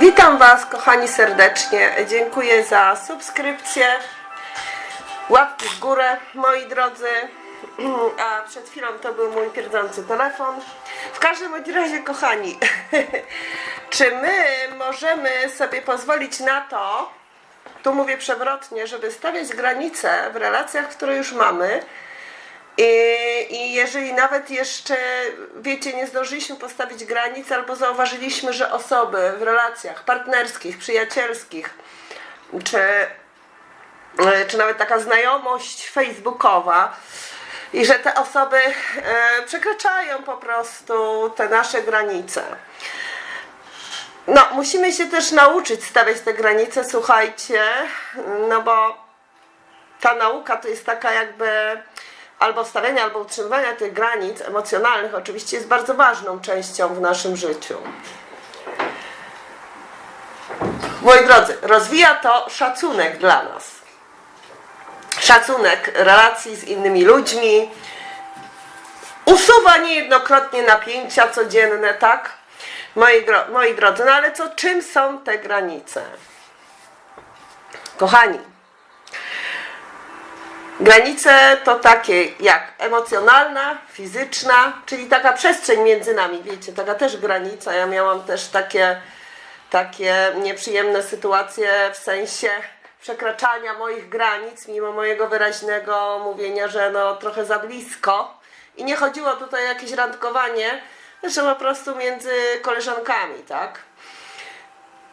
Witam Was, kochani, serdecznie. Dziękuję za subskrypcję. Łapki w górę, moi drodzy. A przed chwilą to był mój pierdzący telefon. W każdym razie, kochani, czy my możemy sobie pozwolić na to, tu mówię przewrotnie, żeby stawiać granice w relacjach, które już mamy, i, jeżeli nawet jeszcze, wiecie, nie zdążyliśmy postawić granic, albo zauważyliśmy, że osoby w relacjach partnerskich, przyjacielskich, czy, e, czy nawet taka znajomość facebookowa, i że te osoby e, przekraczają po prostu te nasze granice. No, musimy się też nauczyć stawiać te granice, słuchajcie, no bo ta nauka to jest taka jakby albo stawiania, albo utrzymywania tych granic emocjonalnych oczywiście jest bardzo ważną częścią w naszym życiu. Moi drodzy, rozwija to szacunek dla nas. Szacunek relacji z innymi ludźmi. Usuwa niejednokrotnie napięcia codzienne, tak? Moi, moi drodzy, no ale co, czym są te granice? Kochani, Granice to takie jak emocjonalna, fizyczna, czyli taka przestrzeń między nami, wiecie, taka też granica. Ja miałam też takie, takie nieprzyjemne sytuacje w sensie przekraczania moich granic, mimo mojego wyraźnego mówienia, że no trochę za blisko. I nie chodziło tutaj o jakieś randkowanie, że po prostu między koleżankami, tak?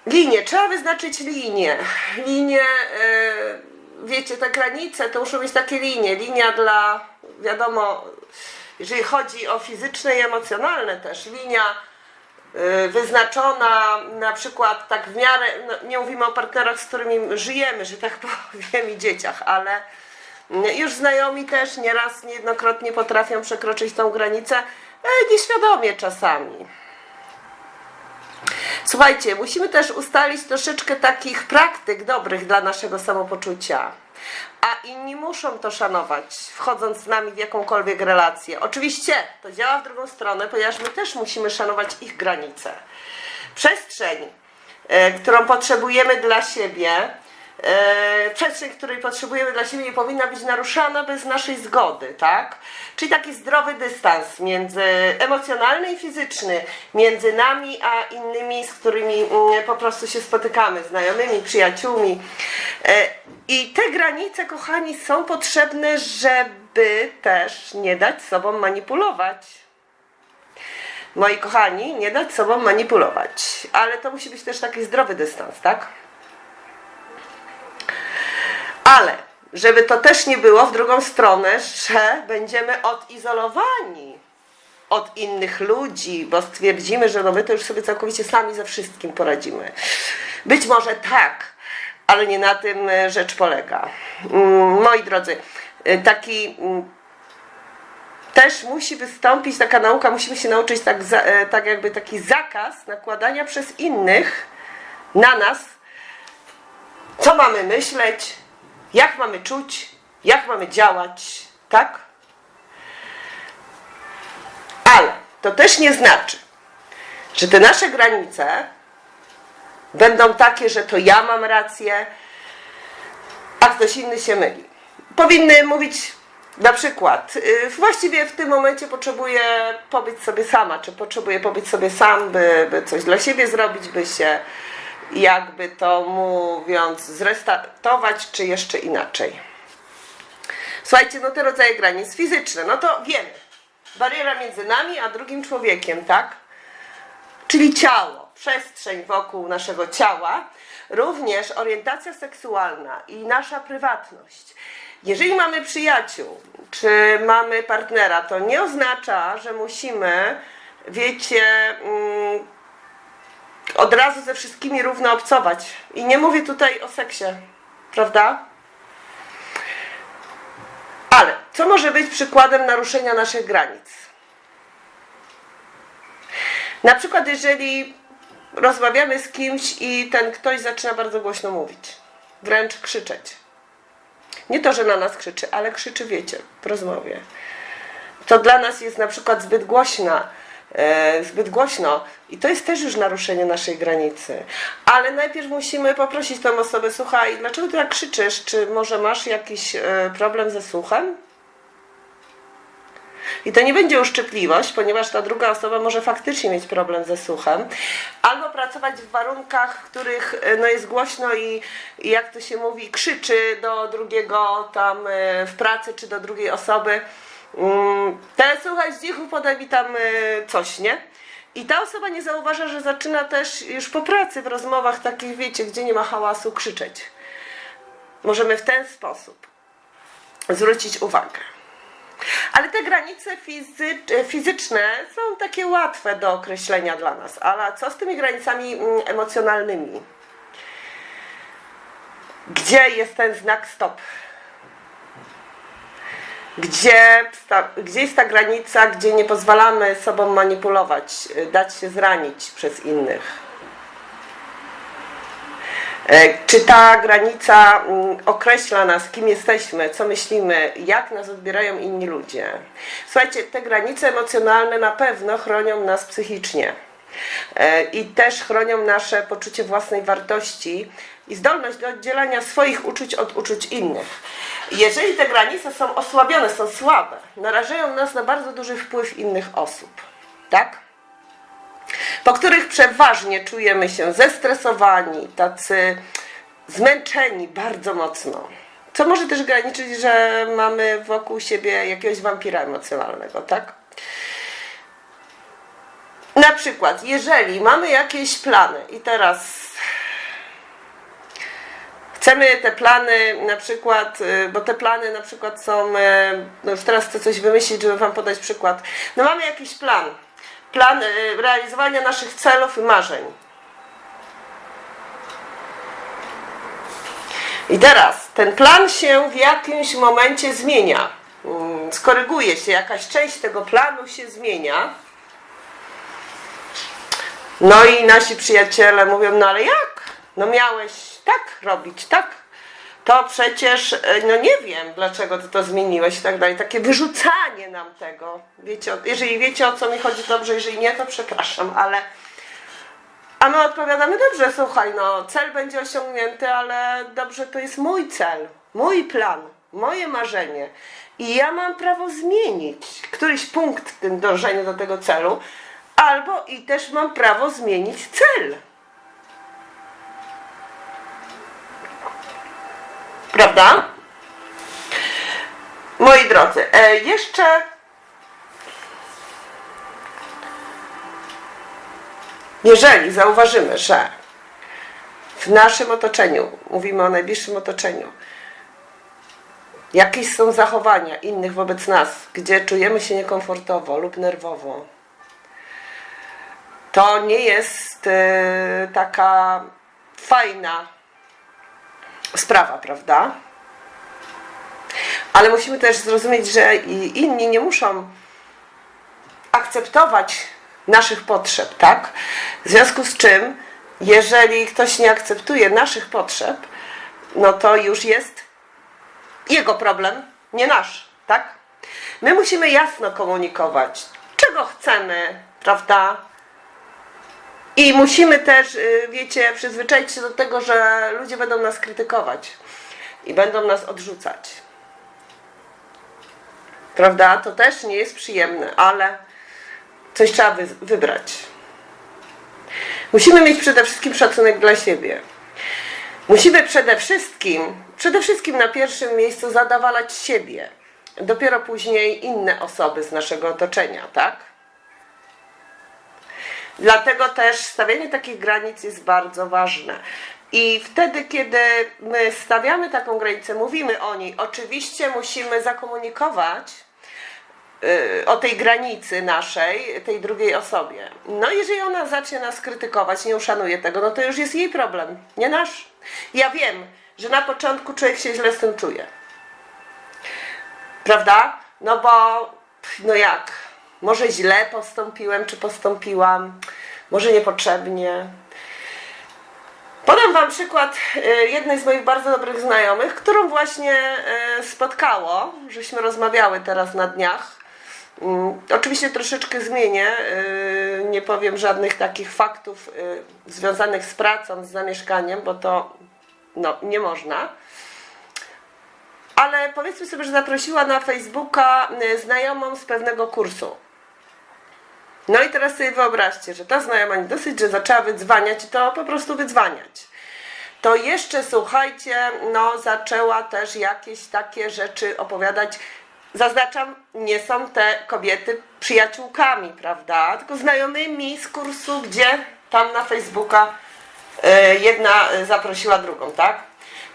Linie, trzeba wyznaczyć linie. Linie, yy, wiecie, te granice to muszą być takie linie. Linia dla, wiadomo, jeżeli chodzi o fizyczne i emocjonalne też, linia yy, wyznaczona na przykład tak w miarę, no, nie mówimy o partnerach, z którymi żyjemy, że tak powiem, i dzieciach, ale już znajomi też nieraz, niejednokrotnie potrafią przekroczyć tą granicę, e, nieświadomie czasami. Słuchajcie, musimy też ustalić troszeczkę takich praktyk dobrych dla naszego samopoczucia. A inni muszą to szanować, wchodząc z nami w jakąkolwiek relację. Oczywiście to działa w drugą stronę, ponieważ my też musimy szanować ich granice. Przestrzeń, e, którą potrzebujemy dla siebie, przestrzeń, której potrzebujemy dla siebie, nie powinna być naruszana bez naszej zgody, tak? Czyli taki zdrowy dystans między emocjonalny i fizyczny między nami a innymi, z którymi mm, po prostu się spotykamy, znajomymi, przyjaciółmi. E, I te granice, kochani, są potrzebne, żeby też nie dać sobą manipulować. Moi kochani, nie dać sobą manipulować. Ale to musi być też taki zdrowy dystans, tak? Ale żeby to też nie było w drugą stronę, że będziemy odizolowani od innych ludzi, bo stwierdzimy, że no my to już sobie całkowicie sami ze wszystkim poradzimy. Być może tak, ale nie na tym e, rzecz polega. Mm, Moi drodzy, e, taki mm, też musi wystąpić taka nauka, musimy się nauczyć tak, e, tak jakby taki zakaz nakładania przez innych na nas, co mamy myśleć, jak mamy czuć, jak mamy działać, tak? Ale to też nie znaczy, że te nasze granice będą takie, że to ja mam rację, a ktoś inny się myli. Powinny mówić na przykład, yy, właściwie w tym momencie potrzebuję pobyć sobie sama, czy potrzebuję pobyć sobie sam, by, by coś dla siebie zrobić, by się jakby to mówiąc, zrestartować, czy jeszcze inaczej. Słuchajcie, no te rodzaje granic fizyczne, no to wiemy. Bariera między nami a drugim człowiekiem, tak? Czyli ciało, przestrzeń wokół naszego ciała, również orientacja seksualna i nasza prywatność. Jeżeli mamy przyjaciół, czy mamy partnera, to nie oznacza, że musimy, wiecie, mm, od razu ze wszystkimi równo obcować. I nie mówię tutaj o seksie, prawda? Ale co może być przykładem naruszenia naszych granic? Na przykład, jeżeli rozmawiamy z kimś i ten ktoś zaczyna bardzo głośno mówić, wręcz krzyczeć. Nie to, że na nas krzyczy, ale krzyczy, wiecie, w rozmowie. To dla nas jest na przykład zbyt głośna zbyt głośno. I to jest też już naruszenie naszej granicy. Ale najpierw musimy poprosić tą osobę, słuchaj, dlaczego ty tak krzyczysz? Czy może masz jakiś e, problem ze słuchem? I to nie będzie uszczypliwość, ponieważ ta druga osoba może faktycznie mieć problem ze słuchem, albo pracować w warunkach, w których e, no, jest głośno i, i jak to się mówi, krzyczy do drugiego tam e, w pracy czy do drugiej osoby. Mm, Te słuchaj, z cichu podaj tam e, coś, nie? I ta osoba nie zauważa, że zaczyna też już po pracy w rozmowach takich, wiecie, gdzie nie ma hałasu, krzyczeć. Możemy w ten sposób zwrócić uwagę. Ale te granice fizy fizyczne są takie łatwe do określenia dla nas. Ale co z tymi granicami mm, emocjonalnymi? Gdzie jest ten znak stop? Gdzie, gdzie jest ta granica, gdzie nie pozwalamy sobą manipulować, y, dać się zranić przez innych? E, Czy ta granica mm, określa nas, kim jesteśmy, co myślimy, jak nas odbierają inni ludzie? Słuchajcie, te granice emocjonalne na pewno chronią nas psychicznie E, i też chronią nasze poczucie własnej wartości i zdolność do oddzielania swoich uczuć od uczuć innych. Jeżeli te granice są osłabione, są słabe, narażają nas na bardzo duży wpływ innych osób. Tak? po których przeważnie czujemy się zestresowani, tacy zmęczeni bardzo mocno. Co może też graniczyć, że mamy wokół siebie jakiegoś wampira emocjonalnego, tak? Na przykład, jeżeli mamy jakieś plany i teraz chcemy te plany na przykład, y, bo te plany na przykład są, y, no już teraz chcę coś wymyślić, żeby Wam podać przykład. No mamy jakiś plan, plan y, realizowania naszych celów i marzeń. I teraz ten plan się w jakimś momencie zmienia. Mm, Skoryguje się, jakaś część tego planu się zmienia. No i nasi przyjaciele mówią, no ale jak? No miałeś tak robić, tak? To przecież, e, no nie wiem, dlaczego ty to zmieniłeś i tak dalej. Takie wyrzucanie nam tego. Wiecie, jeżeli wiecie o co mi chodzi, dobrze, jeżeli nie, to przepraszam, ale... A my odpowiadamy, dobrze, słuchaj, no cel będzie osiągnięty, ale dobrze, to jest mój cel, mój plan, moje marzenie. I ja mam prawo zmienić któryś punkt w tym dążeniu do tego celu, albo i też mam prawo zmienić cel. Prawda? Moi drodzy, e, jeszcze jeżeli zauważymy, że w naszym otoczeniu, mówimy o najbliższym otoczeniu, jakieś są zachowania innych wobec nas, gdzie czujemy się niekomfortowo lub nerwowo, to nie jest e, taka fajna sprawa, prawda? Ale musimy też zrozumieć, że inni nie muszą akceptować naszych potrzeb, tak? W związku z czym, jeżeli ktoś nie akceptuje naszych potrzeb, no to już jest jego problem, nie nasz, tak? My musimy jasno komunikować, czego chcemy, prawda? I musimy też, y, wiecie, przyzwyczaić się do tego, że ludzie będą nas krytykować i będą nas odrzucać. Prawda? To też nie jest przyjemne, ale coś trzeba wy wybrać. Musimy mieć przede wszystkim szacunek dla siebie. Musimy przede wszystkim, przede wszystkim na pierwszym miejscu zadawalać siebie. Dopiero później inne osoby z naszego otoczenia, tak? Dlatego też stawianie takich granic jest bardzo ważne. I wtedy, kiedy my stawiamy taką granicę, mówimy o niej, oczywiście musimy zakomunikować y, o tej granicy naszej, tej drugiej osobie. No jeżeli ona zacznie nas krytykować, nie uszanuje tego, no to już jest jej problem, nie nasz. Ja wiem, że na początku człowiek się źle z tym czuje. Prawda? No bo, no jak? Może źle postąpiłem, czy postąpiłam, może niepotrzebnie. Podam Wam przykład y, jednej z moich bardzo dobrych znajomych, którą właśnie y, spotkało, żeśmy rozmawiały teraz na dniach, Mm, Oczywiście troszeczkę zmienię, yy, nie powiem żadnych takich faktów związanych z pracą, z zamieszkaniem, bo to no, nie można. Ale powiedzmy sobie, że zaprosiła na Facebooka znajomą z pewnego kursu. No i teraz sobie wyobraźcie, że ta znajoma nie dosyć, że zaczęła wydzwaniać i to po prostu wydzwaniać. To jeszcze słuchajcie, no zaczęła też jakieś takie rzeczy opowiadać. Zaznaczam, nie są te kobiety przyjaciółkami, prawda? Tylko znajomymi z kursu, gdzie tam na Facebooka e, jedna e, zaprosiła drugą, tak?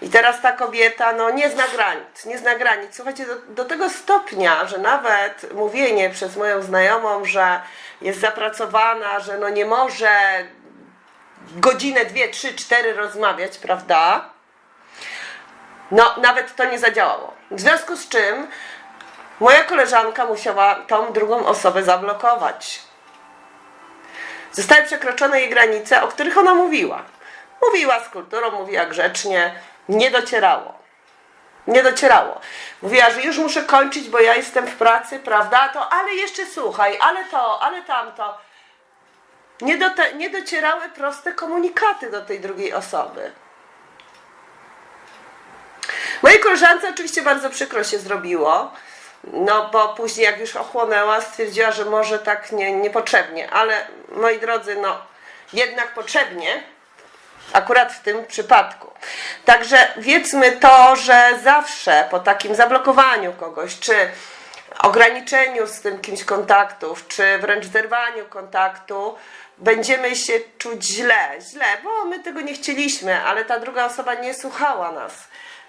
I teraz ta kobieta, no nie zna granic, nie zna granic. Słuchajcie, do, do tego stopnia, że nawet mówienie przez moją znajomą, że jest zapracowana, że no nie może godzinę, dwie, trzy, cztery rozmawiać, prawda? No, nawet to nie zadziałało. W związku z czym moja koleżanka musiała tą drugą osobę zablokować. Zostały przekroczone jej granice, o których ona mówiła. Mówiła z kulturą, mówiła grzecznie, nie docierało. Nie docierało. Mówiła, że już muszę kończyć, bo ja jestem w pracy, prawda? To ale jeszcze słuchaj, ale to, ale tamto. Nie, dote, nie docierały proste komunikaty do tej drugiej osoby. Mojej koleżance oczywiście bardzo przykro się zrobiło, no bo później jak już ochłonęła, stwierdziła, że może tak nie, niepotrzebnie, ale moi drodzy, no jednak potrzebnie, akurat w tym przypadku. Także wiedzmy to, że zawsze po takim zablokowaniu kogoś, czy ograniczeniu z tym kimś kontaktów, czy wręcz zerwaniu kontaktu, będziemy się czuć źle, źle, bo my tego nie chcieliśmy, ale ta druga osoba nie słuchała nas,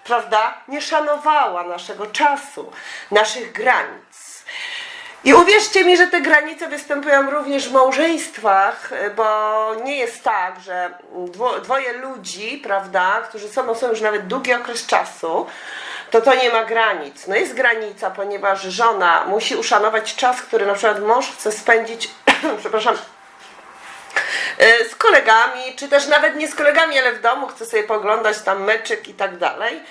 prawda? Nie szanowała naszego czasu, naszych granic. I uwierzcie mi, że te granice występują również w małżeństwach, bo nie jest tak, że dwo, dwoje ludzi, prawda, którzy są, są już nawet długi okres czasu, to to nie ma granic. No jest granica, ponieważ żona musi uszanować czas, który na przykład mąż chce spędzić, przepraszam, e, z kolegami, czy też nawet nie z kolegami, ale w domu chce sobie poglądać tam meczyk i tak dalej.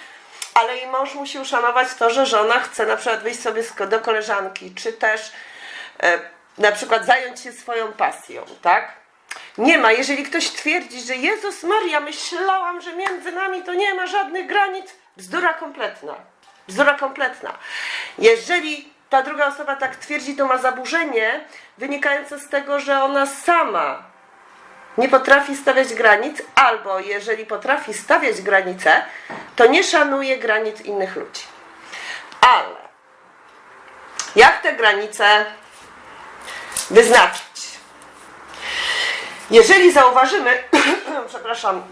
Ale i mąż musi uszanować to, że żona chce na przykład wyjść sobie do koleżanki, czy też e, na przykład zająć się swoją pasją, tak? Nie ma, jeżeli ktoś twierdzi, że Jezus Maria, myślałam, że między nami to nie ma żadnych granic, bzdura kompletna. Bzdura kompletna. Jeżeli ta druga osoba tak twierdzi, to ma zaburzenie wynikające z tego, że ona sama nie potrafi stawiać granic, albo jeżeli potrafi stawiać granice, to nie szanuje granic innych ludzi. Ale jak te granice wyznaczyć? Jeżeli zauważymy, przepraszam,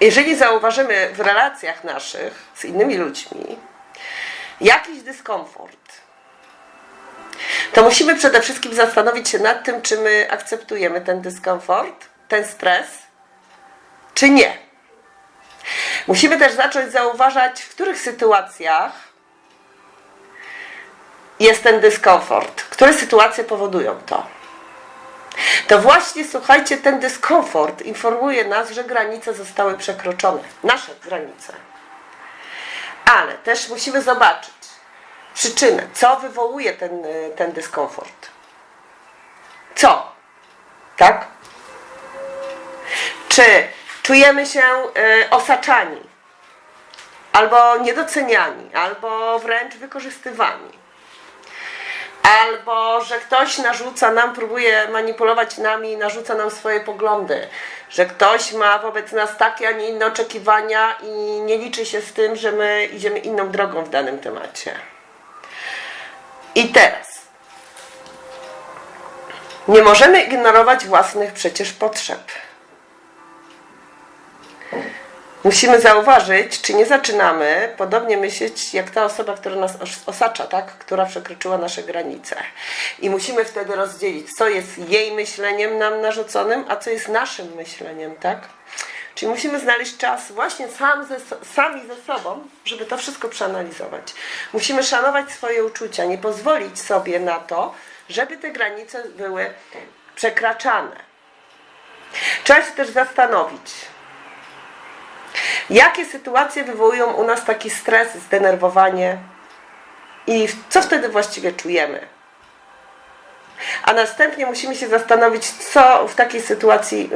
jeżeli zauważymy w relacjach naszych z innymi ludźmi jakiś dyskomfort, to musimy przede wszystkim zastanowić się nad tym, czy my akceptujemy ten dyskomfort, ten stres, czy nie. Musimy też zacząć zauważać, w których sytuacjach jest ten dyskomfort, które sytuacje powodują to. To właśnie, słuchajcie, ten dyskomfort informuje nas, że granice zostały przekroczone. Nasze granice. Ale też musimy zobaczyć przyczynę, co wywołuje ten, y, ten dyskomfort. Co? Tak? Czy czujemy się y, osaczani, albo niedoceniani, albo wręcz wykorzystywani? Albo że ktoś narzuca nam, próbuje manipulować nami narzuca nam swoje poglądy. Że ktoś ma wobec nas takie, a nie inne oczekiwania i nie liczy się z tym, że my idziemy inną drogą w danym temacie. I teraz. Nie możemy ignorować własnych przecież potrzeb. Musimy zauważyć, czy nie zaczynamy podobnie myśleć jak ta osoba, która nas os- osacza, tak? która przekroczyła nasze granice. I musimy wtedy rozdzielić, co jest jej myśleniem nam narzuconym, a co jest naszym myśleniem, tak? Czyli musimy znaleźć czas właśnie sam ze, sami ze sobą, żeby to wszystko przeanalizować. Musimy szanować swoje uczucia, nie pozwolić sobie na to, żeby te granice były przekraczane. Trzeba się też zastanowić, Jakie sytuacje wywołują u nas taki stres, zdenerwowanie i co wtedy właściwie czujemy? a następnie musimy się zastanowić, co w takiej sytuacji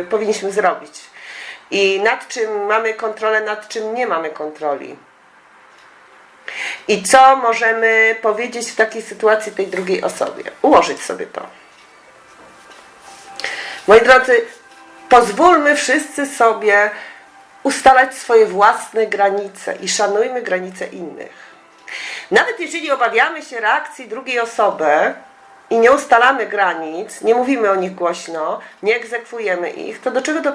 y, powinniśmy zrobić i nad czym mamy kontrolę, nad czym nie mamy kontroli. I co możemy powiedzieć w takiej sytuacji tej drugiej osobie? Ułożyć sobie to. Moi drodzy, pozwólmy wszyscy sobie ustalać swoje własne granice i szanujmy granice innych. Nawet jeżeli obawiamy się reakcji drugiej osoby i nie ustalamy granic, nie mówimy o nich głośno, nie egzekwujemy ich, to do czego to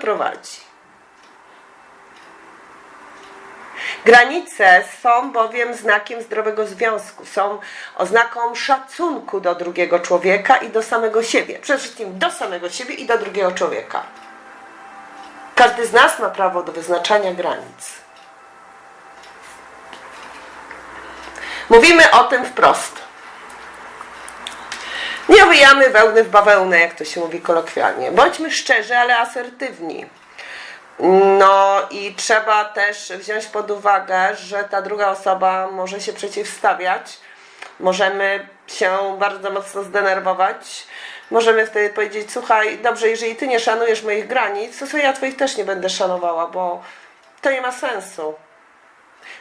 Granice są bowiem znakiem zdrowego związku, są oznaką szacunku do drugiego człowieka i do samego siebie. Przede wszystkim do samego siebie i do drugiego człowieka. Każdy z nas ma prawo do wyznaczania granic. Mówimy o tym wprost. Nie owijamy wełny w bawełnę, jak to się mówi kolokwialnie. Bądźmy szczerzy, ale asertywni. No i trzeba też wziąć pod uwagę, że ta druga osoba może się przeciwstawiać. Możemy się bardzo mocno zdenerwować. Możemy wtedy powiedzieć, słuchaj, dobrze, jeżeli ty nie szanujesz moich granic, to sobie ja twoich też nie będę szanowała, bo to nie ma sensu.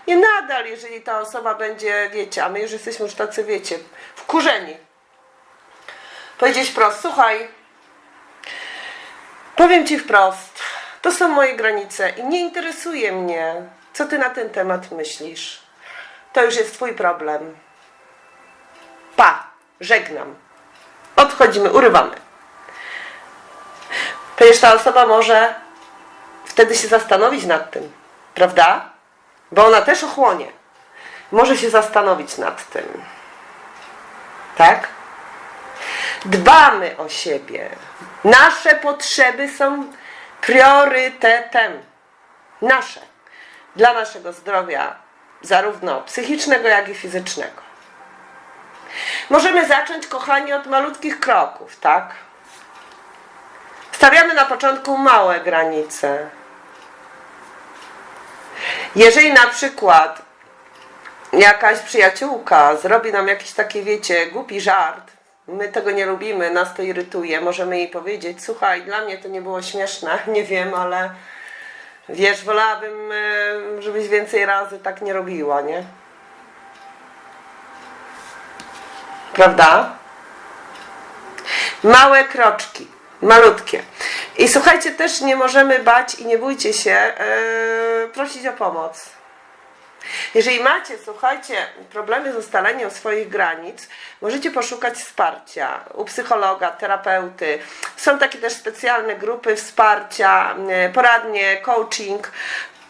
I nadal, jeżeli ta osoba będzie, wiecie, a my już jesteśmy już tacy, wiecie, wkurzeni. Powiedzieć wprost, słuchaj, powiem ci wprost, to są moje granice i nie interesuje mnie, co ty na ten temat myślisz. To już jest twój problem. Pa, żegnam. Odchodzimy, urywamy. Przecież ta osoba może wtedy się zastanowić nad tym, prawda? Bo ona też ochłonie. Może się zastanowić nad tym. Tak? Dbamy o siebie. Nasze potrzeby są priorytetem. Nasze. Dla naszego zdrowia, zarówno psychicznego, jak i fizycznego. Możemy zacząć, kochani, od malutkich kroków, tak? Stawiamy na początku małe granice. Jeżeli na przykład jakaś przyjaciółka zrobi nam jakiś taki, wiecie, głupi żart, my tego nie lubimy, nas to irytuje, możemy jej powiedzieć, słuchaj, dla mnie to nie było śmieszne, nie wiem, ale wiesz, wolałabym, e, żebyś więcej razy tak nie robiła, nie? Prawda? Małe kroczki, malutkie. I słuchajcie, też nie możemy bać i nie bójcie się yy, prosić o pomoc. Jeżeli macie, słuchajcie, problemy z ustaleniem swoich granic, możecie poszukać wsparcia u psychologa, terapeuty. Są takie też specjalne grupy wsparcia, yy, poradnie, coaching,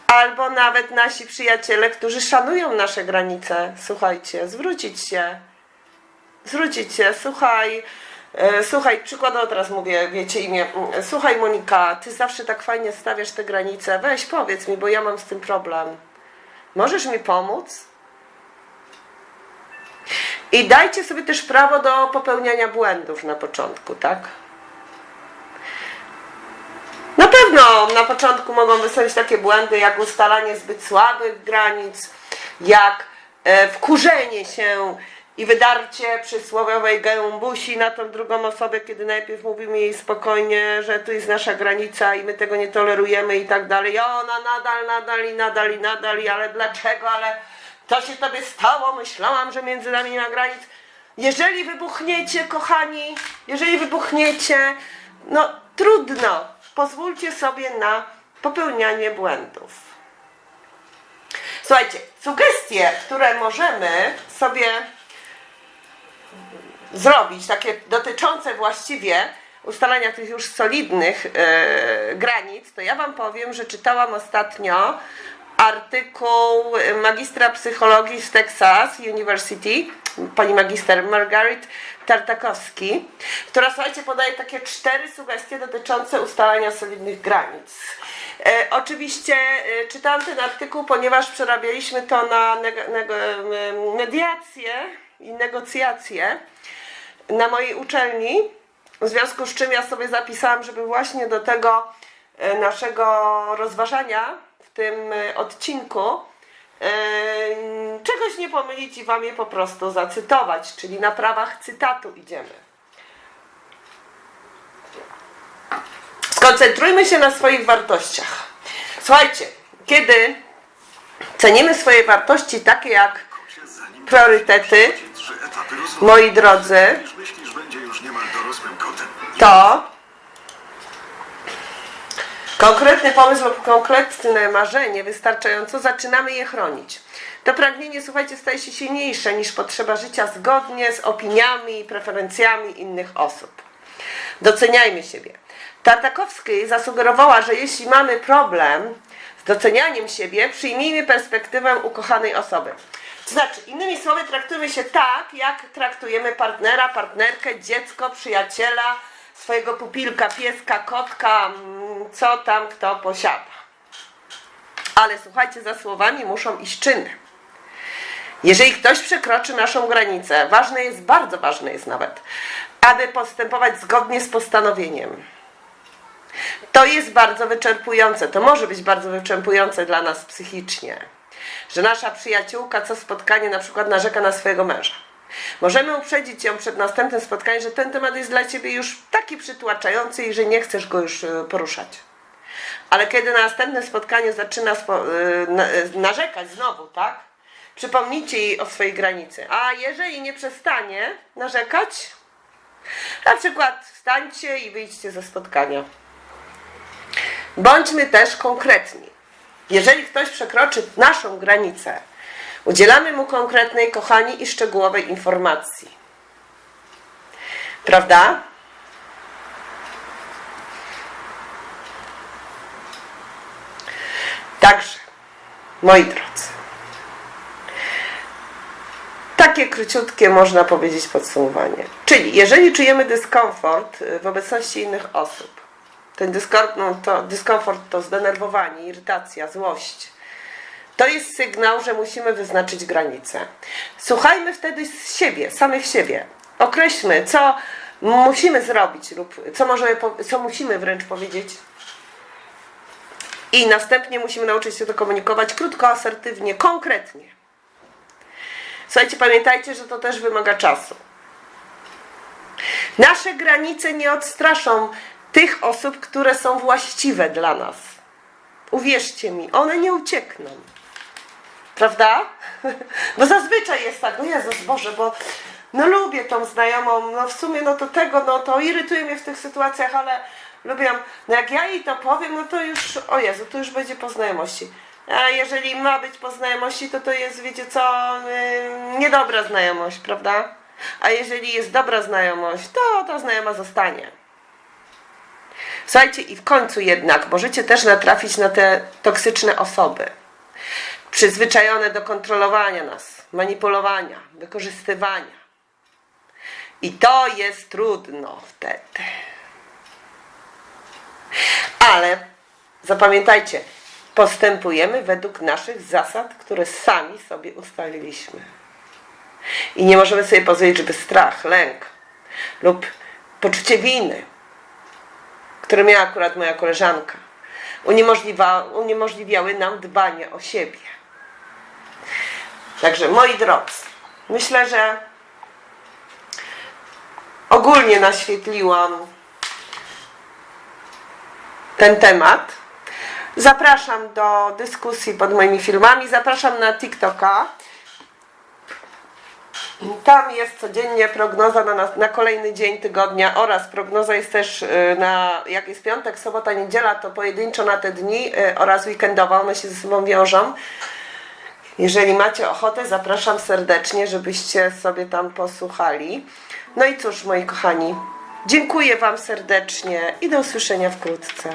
albo nawet nasi przyjaciele, którzy szanują nasze granice. Słuchajcie, zwrócić się. Zwrócić się, słuchaj, e, słuchaj, przykładowo teraz mówię, wiecie imię, mm, słuchaj Monika, ty zawsze tak fajnie stawiasz te granice, weź powiedz mi, bo ja mam z tym problem. Możesz mi pomóc? I dajcie sobie też prawo do popełniania błędów na początku, tak? Na pewno na początku mogą wystąpić takie błędy, jak ustalanie zbyt słabych granic, jak e, wkurzenie się i wydarcie przysłowiowej gębusi na tą drugą osobę, kiedy najpierw mówimy jej spokojnie, że tu jest nasza granica i my tego nie tolerujemy i tak dalej. Ona nadal, nadal i nadal i nadal, i ale dlaczego, ale to się tobie stało, myślałam, że między nami nie ma granic. Jeżeli wybuchniecie, kochani, jeżeli wybuchniecie, no trudno, pozwólcie sobie na popełnianie błędów. Słuchajcie, sugestie, które możemy sobie zrobić, takie dotyczące właściwie ustalania tych już solidnych e, granic, to ja Wam powiem, że czytałam ostatnio artykuł magistra psychologii z Texas University, pani magister Margaret Tartakowski, która, słuchajcie, podaje takie cztery sugestie dotyczące ustalania solidnych granic. E, oczywiście e, czytałam ten artykuł, ponieważ przerabialiśmy to na mediacje i negocjacje na mojej uczelni, w związku z czym ja sobie zapisałam, żeby właśnie do tego e, naszego rozważania w tym e, odcinku e, czegoś nie pomylić i Wam je po prostu zacytować, czyli na prawach cytatu idziemy. Skoncentrujmy się na swoich wartościach. Słuchajcie, kiedy cenimy swoje wartości takie jak priorytety, moi drodzy, to konkretny pomysł lub konkretne marzenie wystarczająco zaczynamy je chronić. To pragnienie, słuchajcie, staje się silniejsze niż potrzeba życia zgodnie z opiniami i preferencjami innych osób. Doceniajmy siebie. Tartakowski zasugerowała, że jeśli mamy problem z docenianiem siebie, przyjmijmy perspektywę ukochanej osoby. To znaczy, innymi słowy, traktujmy się tak, jak traktujemy partnera, partnerkę, dziecko, przyjaciela, swojego pupilka, pieska, kotka, mm, co tam kto posiada. Ale słuchajcie, za słowami muszą iść czyny. Jeżeli ktoś przekroczy naszą granicę, ważne jest, bardzo ważne jest nawet, aby postępować zgodnie z postanowieniem. To jest bardzo wyczerpujące, to może być bardzo wyczerpujące dla nas psychicznie, że nasza przyjaciółka co spotkanie na przykład narzeka na swojego męża. Możemy uprzedzić ją przed następnym spotkaniem, że ten temat jest dla ciebie już taki przytłaczający i że nie chcesz go już e, poruszać. Ale kiedy na następnym spotkaniu zaczyna na, y, narzekać znowu, tak? Przypomnijcie jej o swojej granicy. A jeżeli nie przestanie narzekać, na przykład wstańcie i wyjdźcie ze spotkania. Bądźmy też konkretni. Jeżeli ktoś przekroczy naszą granicę, udzielamy mu konkretnej, kochani i szczegółowej informacji. Prawda? Także, moi drodzy, takie króciutkie można powiedzieć podsumowanie. Czyli jeżeli czujemy dyskomfort y, w obecności innych osób, ten dyskomfort, no to, dyskomfort to zdenerwowanie, irytacja, złość, to jest sygnał, że musimy wyznaczyć granice. Słuchajmy wtedy z siebie, samych siebie. Określmy, co musimy zrobić lub co, możemy, co musimy wręcz powiedzieć i następnie musimy nauczyć się to komunikować krótko, asertywnie, konkretnie. Słuchajcie, pamiętajcie, że to też wymaga czasu. Nasze granice nie odstraszą tych osób, które są właściwe dla nas. Uwierzcie mi, one nie uciekną. Prawda? Bo zazwyczaj jest tak, o Jezus Boże, bo no lubię tą znajomą, no w sumie no to tego, no to irytuje mnie w tych sytuacjach, ale lubię. No jak ja jej to powiem, no to już, o Jezu, to już będzie po znajomości. A jeżeli ma być po znajomości, to to jest, wiecie co, yy, niedobra znajomość, prawda? A jeżeli jest dobra znajomość, to ta znajoma zostanie. Słuchajcie, i w końcu jednak możecie też natrafić na te toksyczne osoby. Przyzwyczajone do kontrolowania nas, manipulowania, wykorzystywania. I to jest trudno wtedy. Ale zapamiętajcie, postępujemy według naszych zasad, które sami sobie ustaliliśmy. I nie możemy sobie pozwolić, żeby strach, lęk lub poczucie winy, które miała akurat moja koleżanka, uniemożliwiały nam dbanie o siebie. Także moi drodzy, myślę, że ogólnie naświetliłam ten temat. Zapraszam do dyskusji pod moimi filmami. Zapraszam na TikToka. Tam jest codziennie prognoza na, nas- na kolejny dzień tygodnia oraz prognoza jest też y, na, jak jest piątek, sobota, niedziela, to pojedynczo na te dni y, oraz weekendowa, one się ze sobą wiążą. Jeżeli macie ochotę, zapraszam serdecznie, żebyście sobie tam posłuchali. No i cóż, moi kochani, dziękuję Wam serdecznie i do usłyszenia wkrótce.